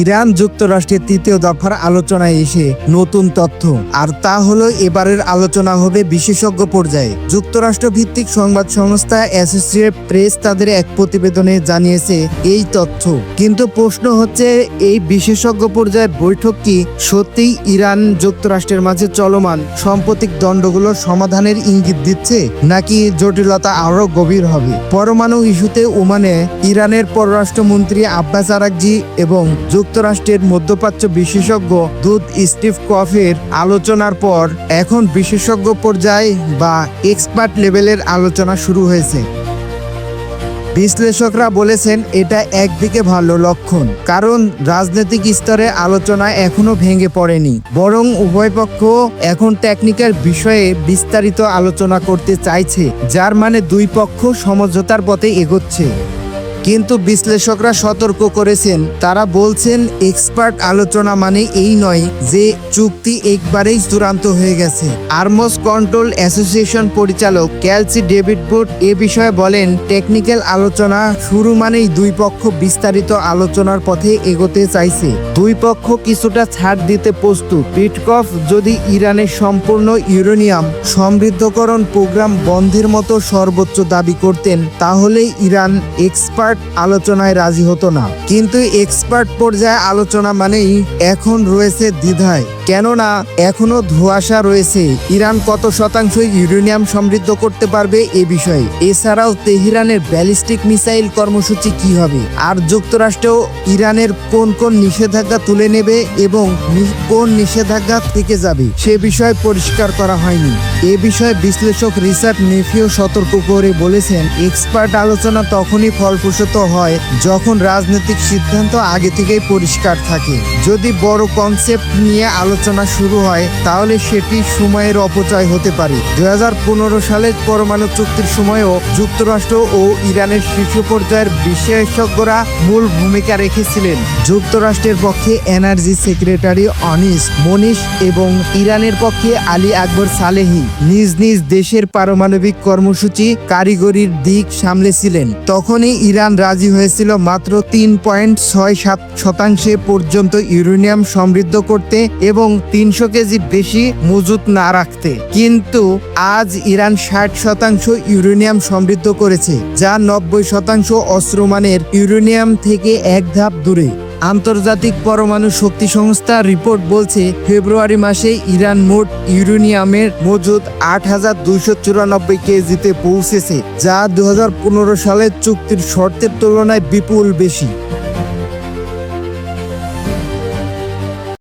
Iran যুক্তরাষ্ট্রের তৃতীয় দফার আলোচনায় এসে নতুন তথ্য। আর তা হলো এবারের আলোচনা হবে বিশেষজ্ঞ পর্যায়ে। যুক্তরাষ্ট্র ভিত্তিক সংবাদ সংস্থা অ্যাসোসিয়েট প্রেস তাদের এক প্রতিবেদনে জানিয়েছে এই তথ্য। কিন্তু প্রশ্ন হচ্ছে, এই বিশেষজ্ঞ পর্যায়ে বৈঠক কি সত্যিই ইরান যুক্তরাষ্ট্রের মাঝে চলমান সাম্প্রতিক দণ্ডগুলোর সমাধানের ইঙ্গিত দিচ্ছে, নাকি জটিলতা আরও গভীর হবে? পরমাণু ইস্যুতে ওমানে ইরানের পররাষ্ট্রমন্ত্রী আব্বাস আরাকজি এবং যুক্তরাষ্ট্রের মধ্যপ্রাচ্য বিশেষজ্ঞ দুধ স্টিভ কফের আলোচনার পর এখন বিশেষজ্ঞ পর্যায়ে বা এক্সপার্ট লেভেলের আলোচনা শুরু হয়েছে। বিশ্লেষকরা বলেছেন, এটা একদিকে ভালো লক্ষণ, কারণ রাজনৈতিক স্তরে আলোচনা এখনও ভেঙে পড়েনি। বরং উভয় পক্ষ এখন টেকনিক্যাল বিষয়ে বিস্তারিত আলোচনা করতে চাইছে, যার মানে দুই পক্ষ সমঝোতার পথে এগোচ্ছে। কিন্তু বিশ্লেষকরা সতর্ক করেছেন। তারা বলছেন, এক্সপার্ট আলোচনা মানে এই নয় যে চুক্তি একবারেই চূড়ান্ত হয়ে গেছে। আর্মস কন্ট্রোল অ্যাসোসিয়েশন পরিচালক ক্যালসি ডেভিড বুট এ বিষয়ে বলেন, টেকনিক্যাল আলোচনা শুরু মানেই দুই পক্ষ বিস্তারিত আলোচনার পথে এগোতে চাইছে। দুই পক্ষ কিছুটা ছাড় দিতে প্রস্তুত। পিটকফ যদি ইরানের সম্পূর্ণ ইউরেনিয়াম সমৃদ্ধকরণ প্রোগ্রাম বন্ধের মতো সর্বোচ্চ দাবি করতেন, তাহলে ইরান এক্সপার্ট আলোচনায় রাজি হতো না। কিন্তু এক্সপার্ট পর্যায়ে আলোচনা মানেই এখন রয়েছে দ্বিধায়। কেননা, এখনও ধোঁয়াশা রয়েছে। ইরান কত শতাংশ ইউরেনিয়াম সমৃদ্ধ করতে পারবে এ বিষয়ে। এছাড়াও তেহরানের ব্যালিস্টিক মিসাইল কর্মসূচি কি হবে? আর যুক্তরাষ্ট্র ইরানের কোন কোন নিষেধাজ্ঞা তুলে নেবে এবং কোন নিষেধাজ্ঞা থেকে যাবে, সে বিষয়ে পরিষ্কার করা হয়নি। এ বিষয়ে বিশ্লেষক রিচার্ড নেফিও সতর্ক করে বলেছেন, এক্সপার্ট আলোচনা তখনই ফলপ্রসূত হয় যখন রাজনৈতিক সিদ্ধান্ত আগে থেকেই পরিষ্কার থাকে। যদি বড় কনসেপ্ট নিয়ে আলোচনা শুরু হয়, তাহলে সেটি সময়ের অপচয় হতে পারে। দু হাজার পনেরো সালের পরমাণু চুক্তির সময়ও যুক্তরাষ্ট্র ও ইরানের শীর্ষ পর্যায়ের বিশেষজ্ঞরা মূল ভূমিকা রেখেছিলেন। যুক্তরাষ্ট্রের পক্ষে এনার্জি সেক্রেটারি অনিস মনিশ এবং ইরানের পক্ষে আলী আকবর সালেহি নিজ নিজ দেশের পারমাণবিক কর্মসূচি কারিগরির দিক সামলেছিলেন। তখনই ইরান রাজি হয়েছিল মাত্র তিন পয়েন্ট ছয় সাত শতাংশে পর্যন্ত ইউরেনিয়াম সমৃদ্ধ করতে এবং তিনশো কেজি বেশি মজুত না রাখতে। কিন্তু আজ ইরান ষাট শতাংশ ইউরেনিয়াম সমৃদ্ধ করেছে, যা নব্বই শতাংশ অস্ত্রমানের ইউরেনিয়াম থেকে এক ধাপ দূরে। আন্তর্জাতিক পরমাণু শক্তি সংস্থা রিপোর্ট বলছে, ফেব্রুয়ারি মাসে ইরান মোট ইউরেনিয়ামের মজুদ আট হাজার দুইশো চুরানব্বই কেজিতে পৌঁছেছে, যা দু হাজার পনেরো সালের চুক্তির শর্তের তুলনায় বিপুল বেশি।